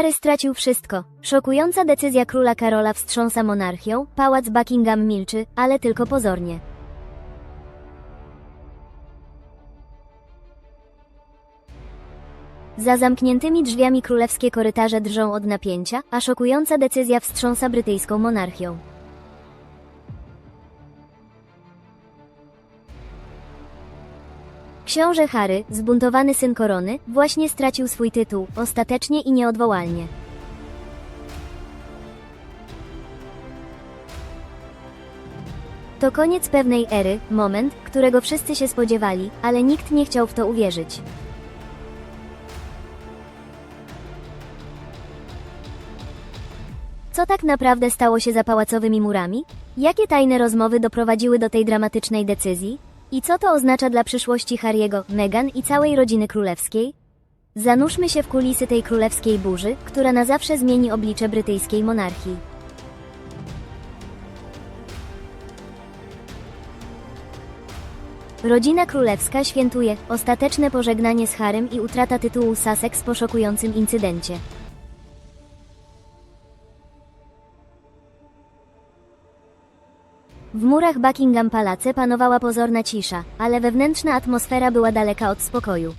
Harry stracił wszystko. Szokująca decyzja króla Karola wstrząsa monarchią, pałac Buckingham milczy, ale tylko pozornie. Za zamkniętymi drzwiami królewskie korytarze drżą od napięcia, a szokująca decyzja wstrząsa brytyjską monarchią. Książę Harry, zbuntowany syn korony, właśnie stracił swój tytuł, ostatecznie i nieodwołalnie. To koniec pewnej ery, moment, którego wszyscy się spodziewali, ale nikt nie chciał w to uwierzyć. Co tak naprawdę stało się za pałacowymi murami? Jakie tajne rozmowy doprowadziły do tej dramatycznej decyzji? I co to oznacza dla przyszłości Harry'ego, Meghan i całej rodziny królewskiej? Zanurzmy się w kulisy tej królewskiej burzy, która na zawsze zmieni oblicze brytyjskiej monarchii. Rodzina królewska świętuje ostateczne pożegnanie z Harrym i utrata tytułu Sussex po szokującym incydencie. W murach Buckingham Palace panowała pozorna cisza, ale wewnętrzna atmosfera była daleka od spokoju.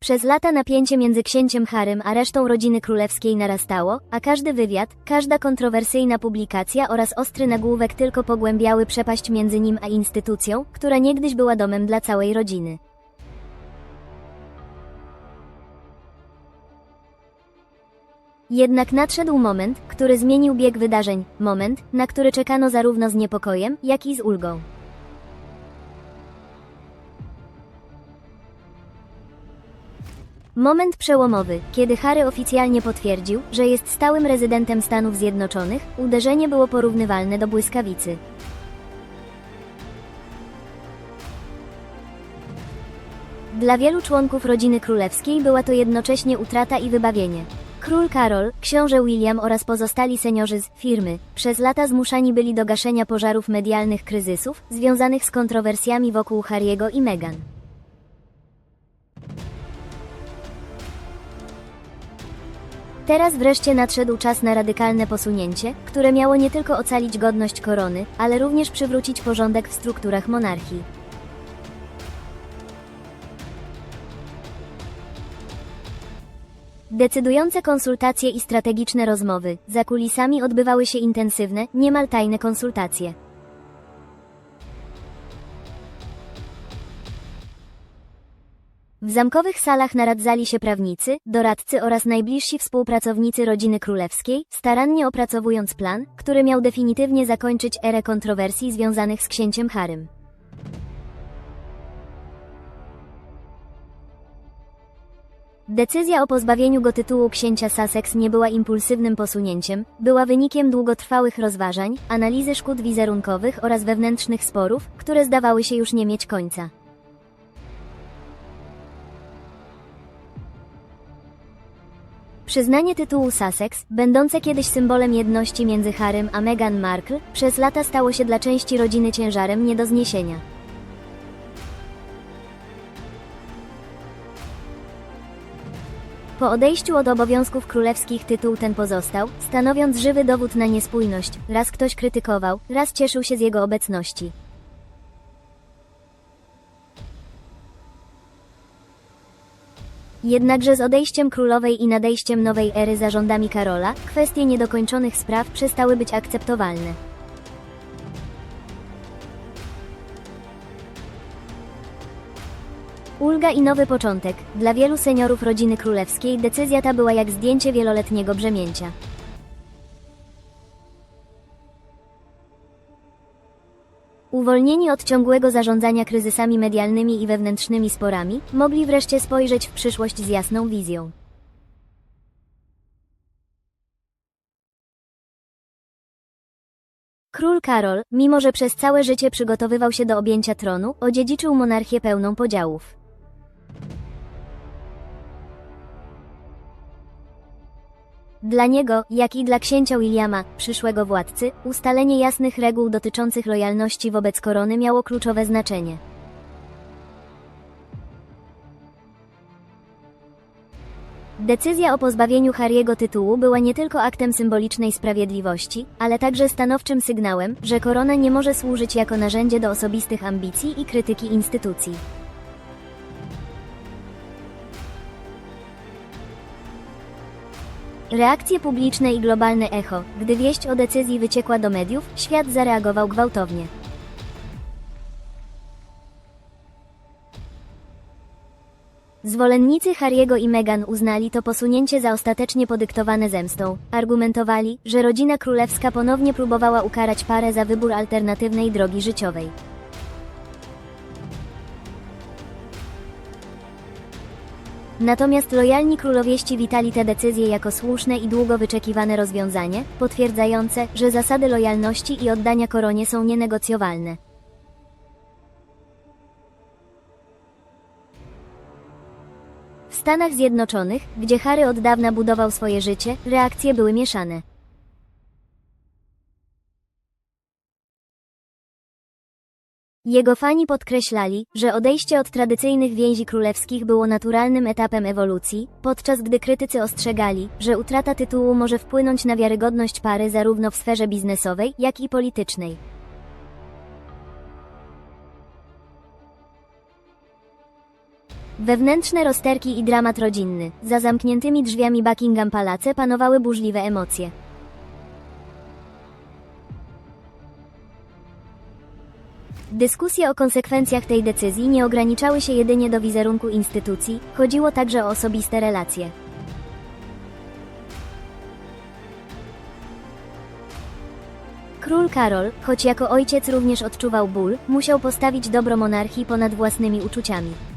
Przez lata napięcie między księciem Harrym a resztą rodziny królewskiej narastało, a każdy wywiad, każda kontrowersyjna publikacja oraz ostry nagłówek tylko pogłębiały przepaść między nim a instytucją, która niegdyś była domem dla całej rodziny. Jednak nadszedł moment, który zmienił bieg wydarzeń, moment, na który czekano zarówno z niepokojem, jak i z ulgą. Moment przełomowy, kiedy Harry oficjalnie potwierdził, że jest stałym rezydentem Stanów Zjednoczonych, uderzenie było porównywalne do błyskawicy. Dla wielu członków rodziny królewskiej była to jednocześnie utrata i wybawienie. Król Karol, książę William oraz pozostali seniorzy z firmy przez lata zmuszani byli do gaszenia pożarów medialnych kryzysów związanych z kontrowersjami wokół Harry'ego i Meghan. Teraz wreszcie nadszedł czas na radykalne posunięcie, które miało nie tylko ocalić godność korony, ale również przywrócić porządek w strukturach monarchii. Decydujące konsultacje i strategiczne rozmowy. Za kulisami odbywały się intensywne, niemal tajne konsultacje. W zamkowych salach naradzali się prawnicy, doradcy oraz najbliżsi współpracownicy rodziny królewskiej, starannie opracowując plan, który miał definitywnie zakończyć erę kontrowersji związanych z księciem Harrym. Decyzja o pozbawieniu go tytułu księcia Sussex nie była impulsywnym posunięciem, była wynikiem długotrwałych rozważań, analizy szkód wizerunkowych oraz wewnętrznych sporów, które zdawały się już nie mieć końca. Przyznanie tytułu Sussex, będące kiedyś symbolem jedności między Harrym a Meghan Markle, przez lata stało się dla części rodziny ciężarem nie do zniesienia. Po odejściu od obowiązków królewskich tytuł ten pozostał, stanowiąc żywy dowód na niespójność. Raz ktoś krytykował, raz cieszył się z jego obecności. Jednakże z odejściem królowej i nadejściem nowej ery za rządami Karola, kwestie niedokończonych spraw przestały być akceptowalne. Ulga i nowy początek. Dla wielu seniorów rodziny królewskiej decyzja ta była jak zdjęcie wieloletniego brzemięcia. Uwolnieni od ciągłego zarządzania kryzysami medialnymi i wewnętrznymi sporami, mogli wreszcie spojrzeć w przyszłość z jasną wizją. Król Karol, mimo że przez całe życie przygotowywał się do objęcia tronu, odziedziczył monarchię pełną podziałów. Dla niego, jak i dla księcia Williama, przyszłego władcy, ustalenie jasnych reguł dotyczących lojalności wobec korony miało kluczowe znaczenie. Decyzja o pozbawieniu Harry'ego tytułu była nie tylko aktem symbolicznej sprawiedliwości, ale także stanowczym sygnałem, że korona nie może służyć jako narzędzie do osobistych ambicji i krytyki instytucji. Reakcje publiczne i globalne echo. Gdy wieść o decyzji wyciekła do mediów, świat zareagował gwałtownie. Zwolennicy Harry'ego i Meghan uznali to posunięcie za ostatecznie podyktowane zemstą. Argumentowali, że rodzina królewska ponownie próbowała ukarać parę za wybór alternatywnej drogi życiowej. Natomiast lojalni królowieści witali tę decyzję jako słuszne i długo wyczekiwane rozwiązanie, potwierdzające, że zasady lojalności i oddania koronie są nienegocjowalne. W Stanach Zjednoczonych, gdzie Harry od dawna budował swoje życie, reakcje były mieszane. Jego fani podkreślali, że odejście od tradycyjnych więzi królewskich było naturalnym etapem ewolucji, podczas gdy krytycy ostrzegali, że utrata tytułu może wpłynąć na wiarygodność pary zarówno w sferze biznesowej, jak i politycznej. Wewnętrzne rozterki i dramat rodzinny. Za zamkniętymi drzwiami Buckingham Palace panowały burzliwe emocje. Dyskusje o konsekwencjach tej decyzji nie ograniczały się jedynie do wizerunku instytucji, chodziło także o osobiste relacje. Król Karol, choć jako ojciec również odczuwał ból, musiał postawić dobro monarchii ponad własnymi uczuciami.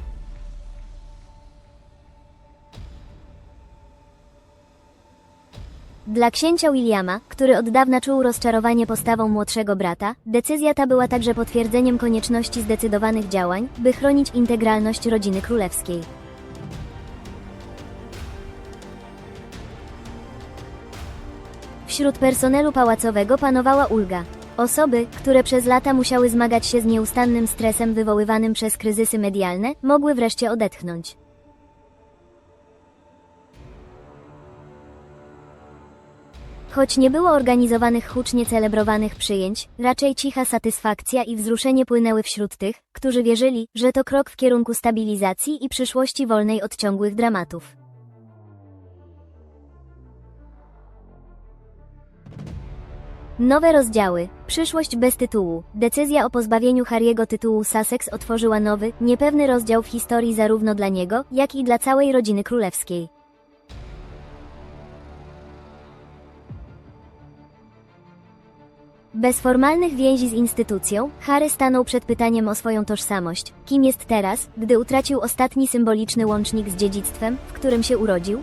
Dla księcia Williama, który od dawna czuł rozczarowanie postawą młodszego brata, decyzja ta była także potwierdzeniem konieczności zdecydowanych działań, by chronić integralność rodziny królewskiej. Wśród personelu pałacowego panowała ulga. Osoby, które przez lata musiały zmagać się z nieustannym stresem wywoływanym przez kryzysy medialne, mogły wreszcie odetchnąć. Choć nie było organizowanych hucznie celebrowanych przyjęć, raczej cicha satysfakcja i wzruszenie płynęły wśród tych, którzy wierzyli, że to krok w kierunku stabilizacji i przyszłości wolnej od ciągłych dramatów. Nowe rozdziały. Przyszłość bez tytułu. Decyzja o pozbawieniu Harry'ego tytułu Sussex otworzyła nowy, niepewny rozdział w historii zarówno dla niego, jak i dla całej rodziny królewskiej. Bez formalnych więzi z instytucją, Harry stanął przed pytaniem o swoją tożsamość. Kim jest teraz, gdy utracił ostatni symboliczny łącznik z dziedzictwem, w którym się urodził?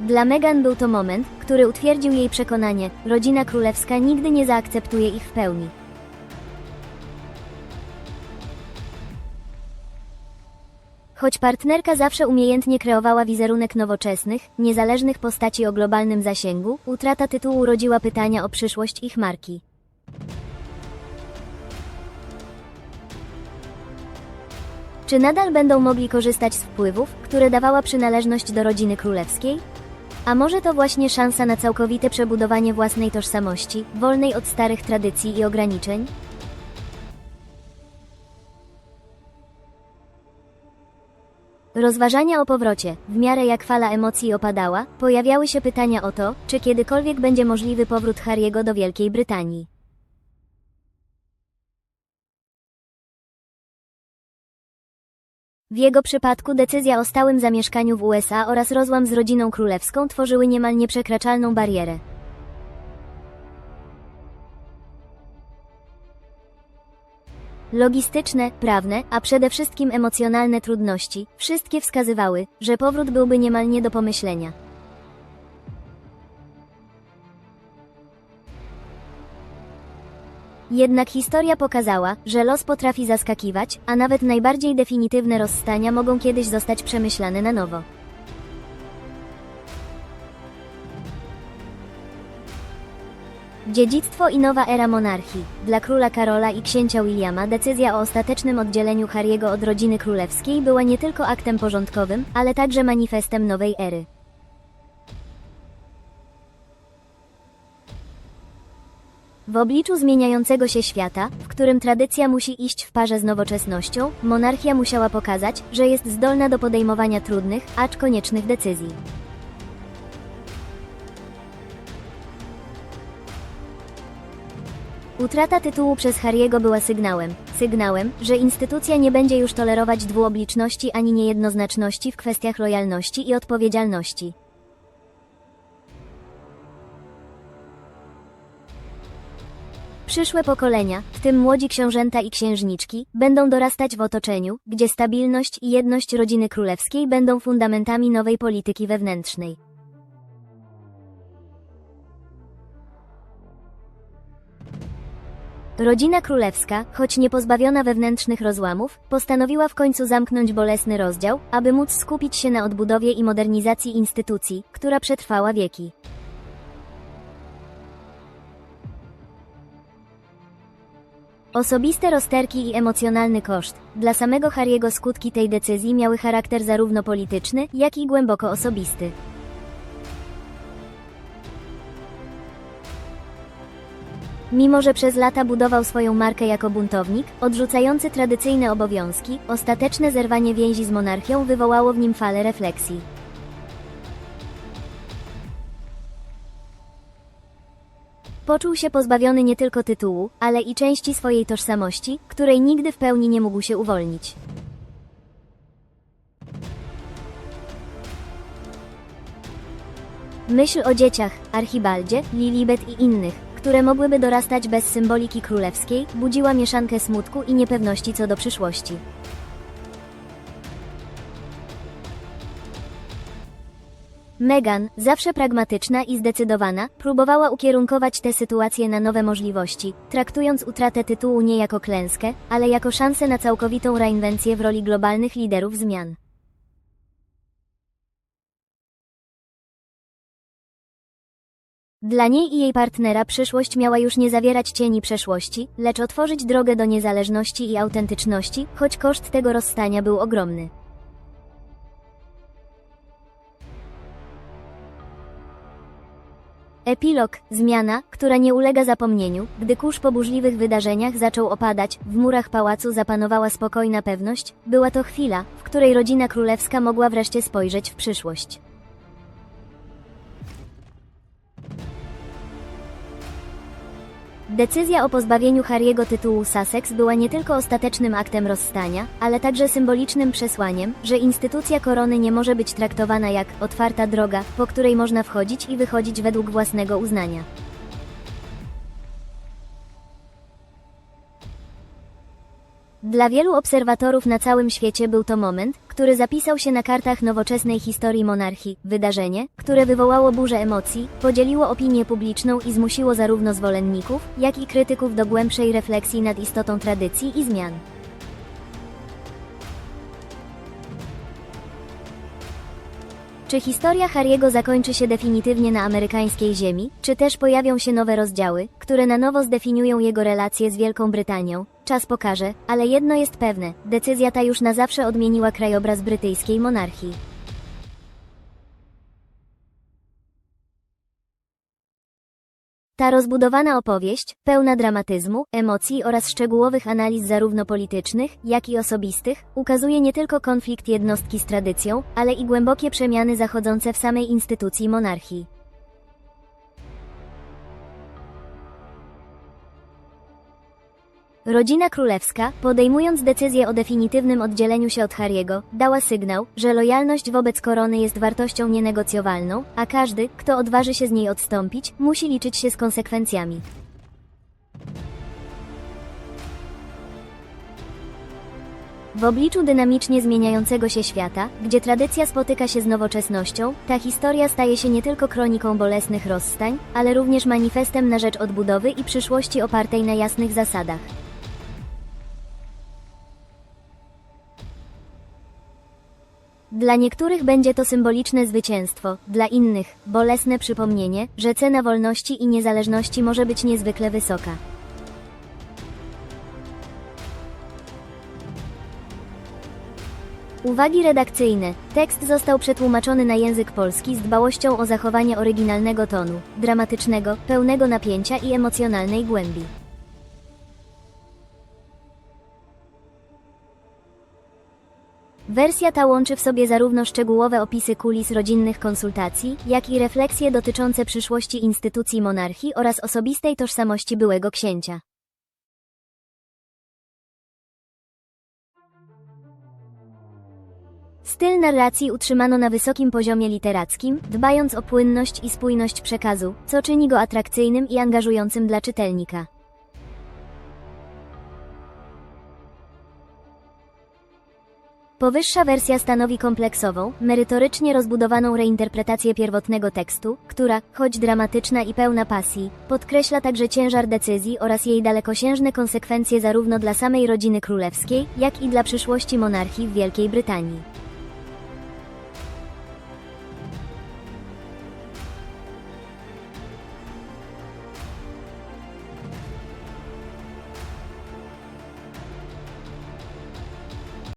Dla Meghan był to moment, który utwierdził jej przekonanie, rodzina królewska nigdy nie zaakceptuje ich w pełni. Choć partnerka zawsze umiejętnie kreowała wizerunek nowoczesnych, niezależnych postaci o globalnym zasięgu, utrata tytułu rodziła pytania o przyszłość ich marki. Czy nadal będą mogli korzystać z wpływów, które dawała przynależność do rodziny królewskiej? A może to właśnie szansa na całkowite przebudowanie własnej tożsamości, wolnej od starych tradycji i ograniczeń? Rozważania o powrocie, w miarę jak fala emocji opadała, pojawiały się pytania o to, czy kiedykolwiek będzie możliwy powrót Harry'ego do Wielkiej Brytanii. W jego przypadku decyzja o stałym zamieszkaniu w USA oraz rozłam z rodziną królewską tworzyły niemal nieprzekraczalną barierę. Logistyczne, prawne, a przede wszystkim emocjonalne trudności, wszystkie wskazywały, że powrót byłby niemal nie do pomyślenia. Jednak historia pokazała, że los potrafi zaskakiwać, a nawet najbardziej definitywne rozstania mogą kiedyś zostać przemyślane na nowo. Dziedzictwo i nowa era monarchii. Dla króla Karola i księcia Williama decyzja o ostatecznym oddzieleniu Harry'ego od rodziny królewskiej była nie tylko aktem porządkowym, ale także manifestem nowej ery. W obliczu zmieniającego się świata, w którym tradycja musi iść w parze z nowoczesnością, monarchia musiała pokazać, że jest zdolna do podejmowania trudnych, acz koniecznych decyzji. Utrata tytułu przez Harry'ego była sygnałem, sygnałem, że instytucja nie będzie już tolerować dwuobliczności ani niejednoznaczności w kwestiach lojalności i odpowiedzialności. Przyszłe pokolenia, w tym młodzi książęta i księżniczki, będą dorastać w otoczeniu, gdzie stabilność i jedność rodziny królewskiej będą fundamentami nowej polityki wewnętrznej. Rodzina królewska, choć nie pozbawiona wewnętrznych rozłamów, postanowiła w końcu zamknąć bolesny rozdział, aby móc skupić się na odbudowie i modernizacji instytucji, która przetrwała wieki. Osobiste rozterki i emocjonalny koszt. Dla samego Harry'ego skutki tej decyzji miały charakter zarówno polityczny, jak i głęboko osobisty. Mimo, że przez lata budował swoją markę jako buntownik, odrzucający tradycyjne obowiązki, ostateczne zerwanie więzi z monarchią wywołało w nim falę refleksji. Poczuł się pozbawiony nie tylko tytułu, ale i części swojej tożsamości, której nigdy w pełni nie mógł się uwolnić. Myśl o dzieciach, Archibaldzie, Lilibet i innych, które mogłyby dorastać bez symboliki królewskiej, budziła mieszankę smutku i niepewności co do przyszłości. Meghan, zawsze pragmatyczna i zdecydowana, próbowała ukierunkować tę sytuację na nowe możliwości, traktując utratę tytułu nie jako klęskę, ale jako szansę na całkowitą reinwencję w roli globalnych liderów zmian. Dla niej i jej partnera przyszłość miała już nie zawierać cieni przeszłości, lecz otworzyć drogę do niezależności i autentyczności, choć koszt tego rozstania był ogromny. Epilog, zmiana, która nie ulega zapomnieniu, gdy kurz po burzliwych wydarzeniach zaczął opadać, w murach pałacu zapanowała spokojna pewność, była to chwila, w której rodzina królewska mogła wreszcie spojrzeć w przyszłość. Decyzja o pozbawieniu Harry'ego tytułu Sussex była nie tylko ostatecznym aktem rozstania, ale także symbolicznym przesłaniem, że instytucja korony nie może być traktowana jak otwarta droga, po której można wchodzić i wychodzić według własnego uznania. Dla wielu obserwatorów na całym świecie był to moment, który zapisał się na kartach nowoczesnej historii monarchii, wydarzenie, które wywołało burzę emocji, podzieliło opinię publiczną i zmusiło zarówno zwolenników, jak i krytyków do głębszej refleksji nad istotą tradycji i zmian. Czy historia Harry'ego zakończy się definitywnie na amerykańskiej ziemi, czy też pojawią się nowe rozdziały, które na nowo zdefiniują jego relacje z Wielką Brytanią? Czas pokaże, ale jedno jest pewne, decyzja ta już na zawsze odmieniła krajobraz brytyjskiej monarchii. Ta rozbudowana opowieść, pełna dramatyzmu, emocji oraz szczegółowych analiz zarówno politycznych, jak i osobistych, ukazuje nie tylko konflikt jednostki z tradycją, ale i głębokie przemiany zachodzące w samej instytucji monarchii. Rodzina królewska, podejmując decyzję o definitywnym oddzieleniu się od Harry'ego, dała sygnał, że lojalność wobec korony jest wartością nienegocjowalną, a każdy, kto odważy się z niej odstąpić, musi liczyć się z konsekwencjami. W obliczu dynamicznie zmieniającego się świata, gdzie tradycja spotyka się z nowoczesnością, ta historia staje się nie tylko kroniką bolesnych rozstań, ale również manifestem na rzecz odbudowy i przyszłości opartej na jasnych zasadach. Dla niektórych będzie to symboliczne zwycięstwo, dla innych bolesne przypomnienie, że cena wolności i niezależności może być niezwykle wysoka. Uwagi redakcyjne. Tekst został przetłumaczony na język polski z dbałością o zachowanie oryginalnego tonu, dramatycznego, pełnego napięcia i emocjonalnej głębi. Wersja ta łączy w sobie zarówno szczegółowe opisy kulis rodzinnych konsultacji, jak i refleksje dotyczące przyszłości instytucji monarchii oraz osobistej tożsamości byłego księcia. Styl narracji utrzymano na wysokim poziomie literackim, dbając o płynność i spójność przekazu, co czyni go atrakcyjnym i angażującym dla czytelnika. Powyższa wersja stanowi kompleksową, merytorycznie rozbudowaną reinterpretację pierwotnego tekstu, która, choć dramatyczna i pełna pasji, podkreśla także ciężar decyzji oraz jej dalekosiężne konsekwencje zarówno dla samej rodziny królewskiej, jak i dla przyszłości monarchii w Wielkiej Brytanii.